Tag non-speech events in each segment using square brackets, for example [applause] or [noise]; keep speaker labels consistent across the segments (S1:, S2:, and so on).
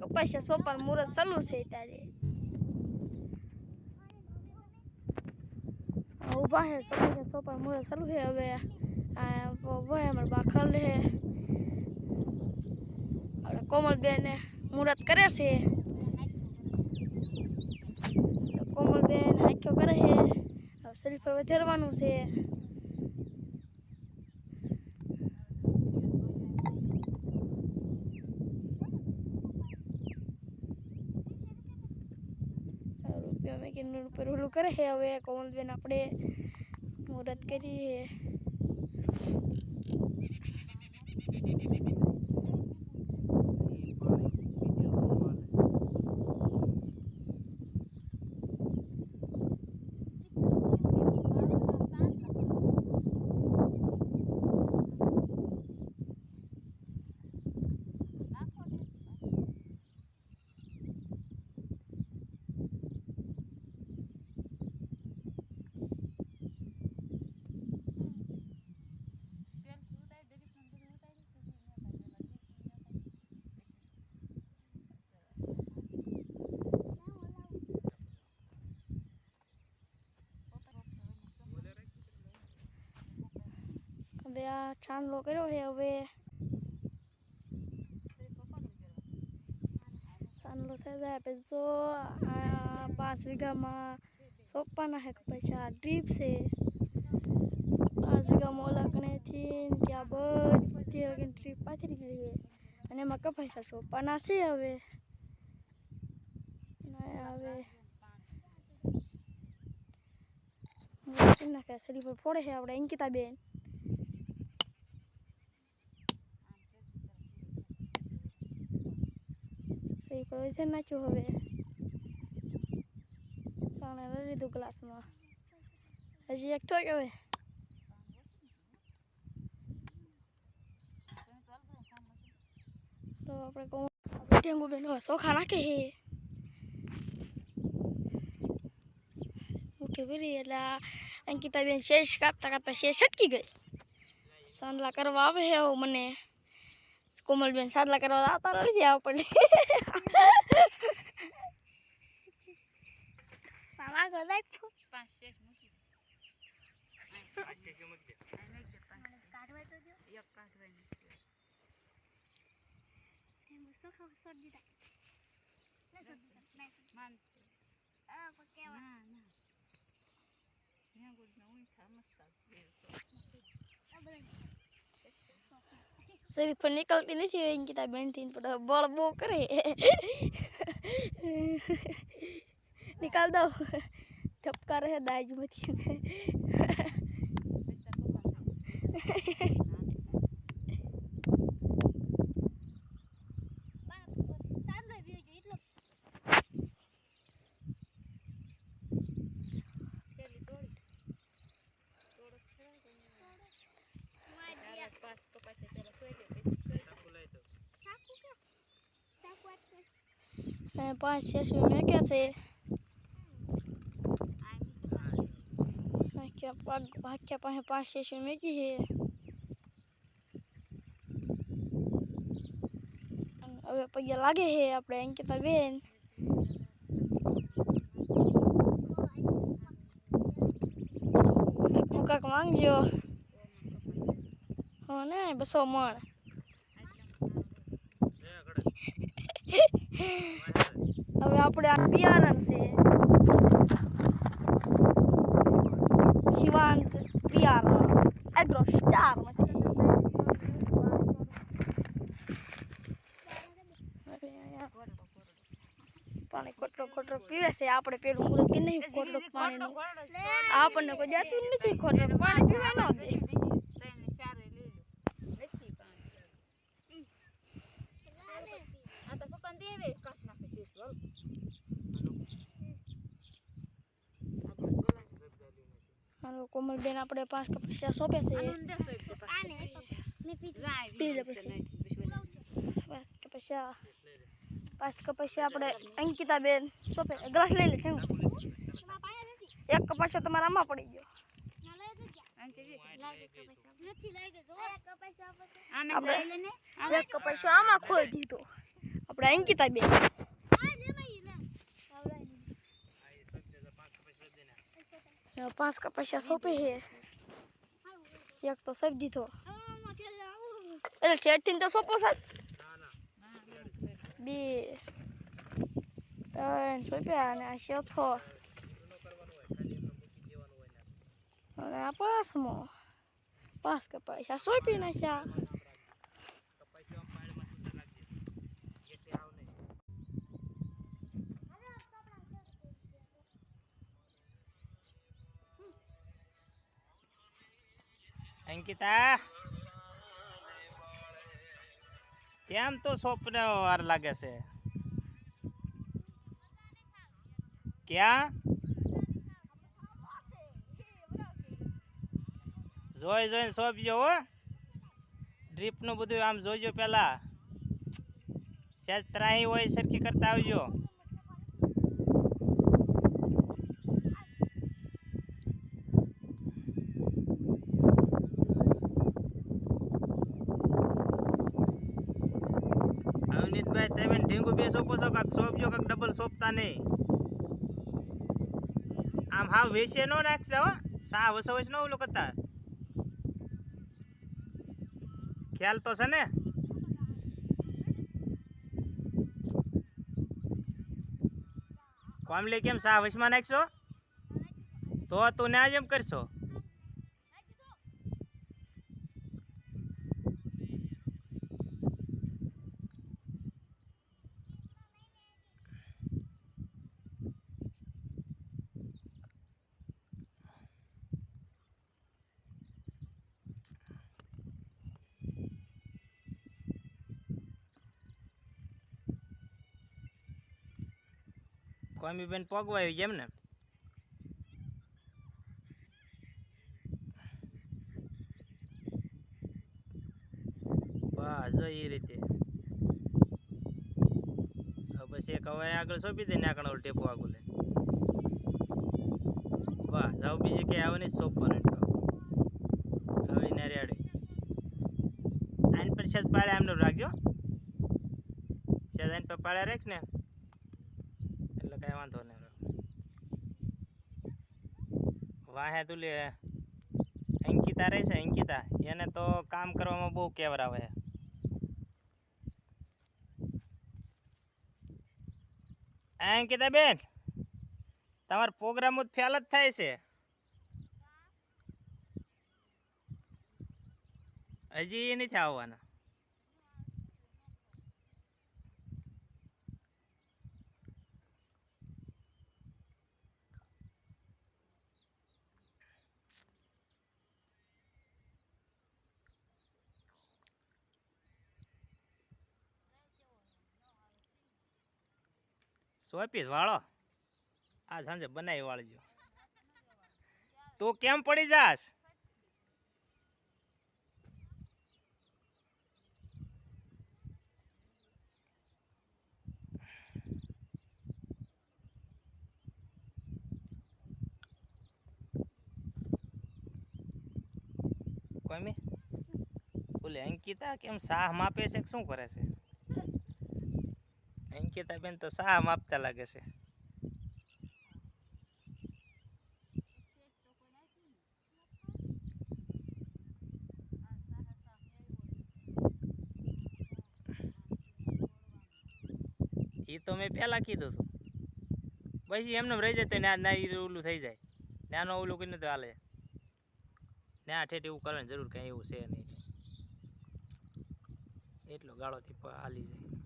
S1: કપાસિયા સોપાન મુહૂર્ત ચાલુ છે ત્યારે ઊભા છે કપાસિયા સોપાન મુહૂર્ત ચાલુ છે હવે. આ વહે અમારા બાખર લે આપણે કોમલબેન મુહૂર્ત કરે છે. કોમલબેન હાખ્યો કરે હવે શરીર પર વધારવાનું છે. રૂપિયા ઉપર ઓલું કરે છે. હવે કોમલબેન આપણે મુહૂર્ત કરીએ. આ ચાંદલો કર્યો છે હવે. ચાંદલો થઈ જાય પછી જો આ પાંચ વીઘામાં સોંપવાના છે પછી આ ડ્રીપ છે. પાંચ વીઘામાં ઓલા કણેથી ત્યાં બધી લગીને ડ્રીપ પાથરી ગઈ છે. અને એમાં કપાસા સોંપવાના છે હવે. હવે નાખ્યા પર ફોડે છે આપણે અંકિતા સહી પર છે નાખ્યું હવે. પાણી લઈ લીધું ગ્લાસમાં. હજી એક ઠોક હવે. તો આપણે કહું ટેંગુ બેન ચોખા નાખે છે ઉઠી ફરી એટલે આ અંકિતા બેન શેષ કાપતા કાપતા શેષ અટકી ગઈ. સાંદલા કરવા આવે એવું મને. કોમલબેન સાદલા કરવા આવતા નથી આપણને મામા ગલાય
S2: પાંચ શેષ મૂકી દે.
S1: કાઢવા તો દો
S2: એક કાઢવાની છે.
S1: એમ સુખ સોડ દીધા ને સોડ દીધા
S2: માનશે.
S1: આ પકેવા
S2: ના, ના. ત્યાં ગુડના ઊંઠા મસ્ત આવે. બે સો.
S1: આ બધા શરીર પર નીકળતી નથી અંકિતા બેનથી પણ બળ બહુ કરે નિકાલ દો ઠપકા રહે દાજમાંથી.
S2: પાંચ
S1: છસો મેં કે છે
S2: આ
S1: ભાગ્યા પગ ભાગ્યા પાસે પાંચ છસો મેકી છે. અને હવે પગે લાગે છે આપણે, અંકિતા બેન. ભૂકાક માંગજો. હો, ને, બસો મણ. [laughs] હવે આપણે આ બિયારણ છે. સ્ટારમાંથી હવે પાણી કોટલો કોટલો પીવે છે આપણે પેલું કે નહીં કોટલો પાણી આપણને કોઈ જાતું નથી કોટલો પાણી પીવા દે
S2: ત્રણને ચારે લઈ લો. નથી પાણી. આ તો પપ્પાને દેવે કાઢ નાખે શેષ વાળું. આ બસ બોલાય.
S1: હાલો કોમલબેન આપણે પાંચ કપ પૈસા સોંપે છે. પૈસા. પાંચ કપ આપણે અંકિતા બેન સોંપે ગ્લાસ લઈ લે કેવું એક કપ પૈસા તમારા આમાં પડી ગયો.
S2: આને તે
S1: નથી
S2: આમે
S1: આપણે- એક કપ આમાં ખોઈ દીધો. આપણે અંકિતા બે પાંચ કપાસિયા સોંપે છે એક તો સોંપી દીધો એટલે ઠેઠથી તો સોંપો સાહેબ બે ત્રણ સોંપ્યા અને આ ચોથો અને આ પાંચમો પાંચ કપાસિયા સોંપી
S3: અંકિતા કેમ તો સ્વપ્ન વાર લાગે છે? ક્યાં? જોઈ જોઈને સોંપજો હો. ડ્રીપનું બધું આમ જોઈજો પેલા. સેજ ત્રાહી હોય સરખી કરતા આવજો. અવનીતભાઈ તમે ઢીંગુ બે સોંપો છો કાંક સોંપજો કાંક ડબલ સોંપતા નહીં. આમ હા વેસે નો નાખશે હો. સા વસો વસ નો ઓલું કરતા. ખ્યાલ તો છે ને? કોમલી કેમ સા વસમાં નાખશો? તો તું ના જેમ કરશો? કોમી બેન પગવાયું જેમ ને? બસ, જો એ રીતે. બસ એક હવે આગળ સોંપી દે ને આગળ ઓલ ટેપો આગળ લે બસ હવે બીજું કે આવે નહીં સોંપવાનું હવે નરિયાળી આઈન પર સેજ પાડે એમનું રાખજો. સેજ આઈન પર પાડે રાખ ને. વાંધો નહીં વાહે તું લે. અંકિતા રહે છે, અંકિતા. એને તો કામ કરવામાં બહુ કેવરાવે છે. અંકિતા બેન, તમારો પ્રોગ્રામ જ ફેલ જ થાય છે. હજી નથી આવવાના સોંપી પીસ વાળો. આ સાંજે બનાવી વાળજો. તું કેમ પડી જાસ કોમી ઓલે અંકિતા કેમ સાહ માપે છે શું કરે છે? અંકિતા બેન તો સા માપતા લાગે છે? એ તો મેં પહેલા કીધું હતું પછી એમને રહી જાય તો ના ના ઈ ઓલું થઈ જાય. નાનો ઓલું કરીને તો હાલે. ના, ઠેઠ એવું કરવાની જરૂર કાંઈ એવું છે નહીં. એટલો ગાળોથી હાલી જાય.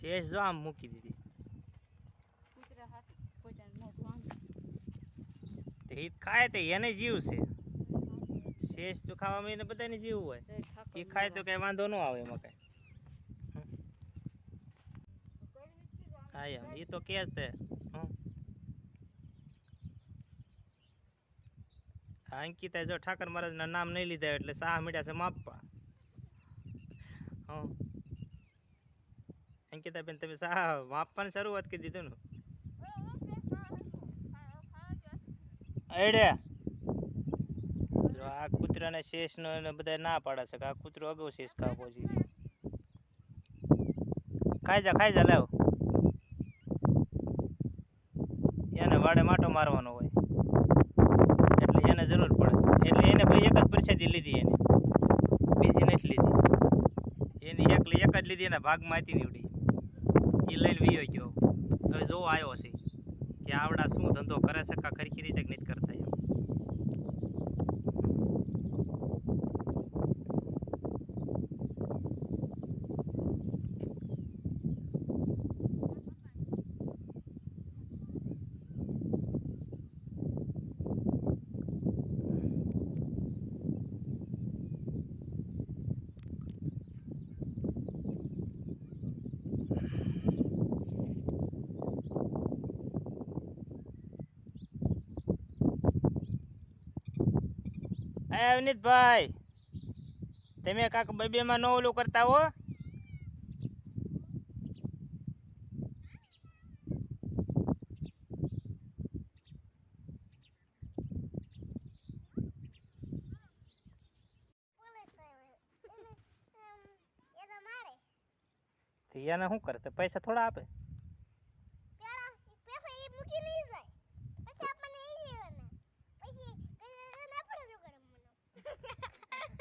S3: શેષ જો આમ મૂકી દીધી. તો એ ખાય તો એને જીવ છે. શેષ તો ખાવામાં એને બધાને જીવ હોય.
S2: એ
S3: ખાય તો કઈ વાંધો ન આવે એમાં કઈ. એમ એ તો કે જ. આ અંકિતા જો ઠાકર મહારાજના નામ નહીં લીધા એટલે સાહ મીડ્યા છે માપવા. હં. અંકિતા બેન તમે સા વાપવાની શરૂઆત કરી દીધું ને. અડે જો આ કૂતરાને શેષનો એને બધા ના પાડે છે આ કૂતરો અગાઉ શેષ ખાવા પહોંચી છે ખાઈ જા ખાઈ જા લાવ. એને વાડે માટો મારવાનો હોય. એટલે એને જરૂર પડે. એટલે એને ભાઈ એક જ પરિસ્થિતિ લીધી એને. બીજી નથી લીધી. એની એકલી એક જ લીધી એના ભાગમાં હતી નીવડી. એ લઈને વિયો ગયો. હવે જોવો આવ્યો છે કે આવડા શું ધંધો કરે છે ખરખી રીતે કે નથી કરતા એમ એ અવનીતભાઈ તમે કાક બબેમાં નો ઓલું કરતા હો. [laughs] એને શું કરે પૈસા થોડા આપે?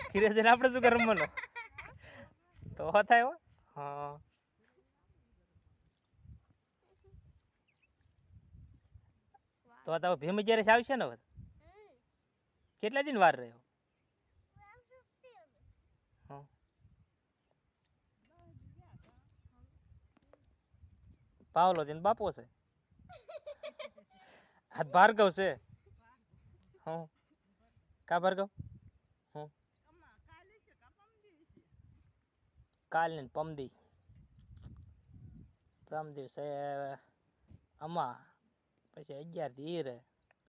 S3: ખીરે જઈને આપણે શું કરવા રમવાનું તો થાય હો. હા. તો તો ભીમ જ્યારે આવશે ને કેટલા દિન વાર રહ્યો? હા. પાવલો દિન બાપો છે. આ ભાર્ગવ છે. હા. કા ભાર્ગવ? કાલ ને પમદી. પ્રમ દિવસે અમા પછી અગિયાર ઈ રે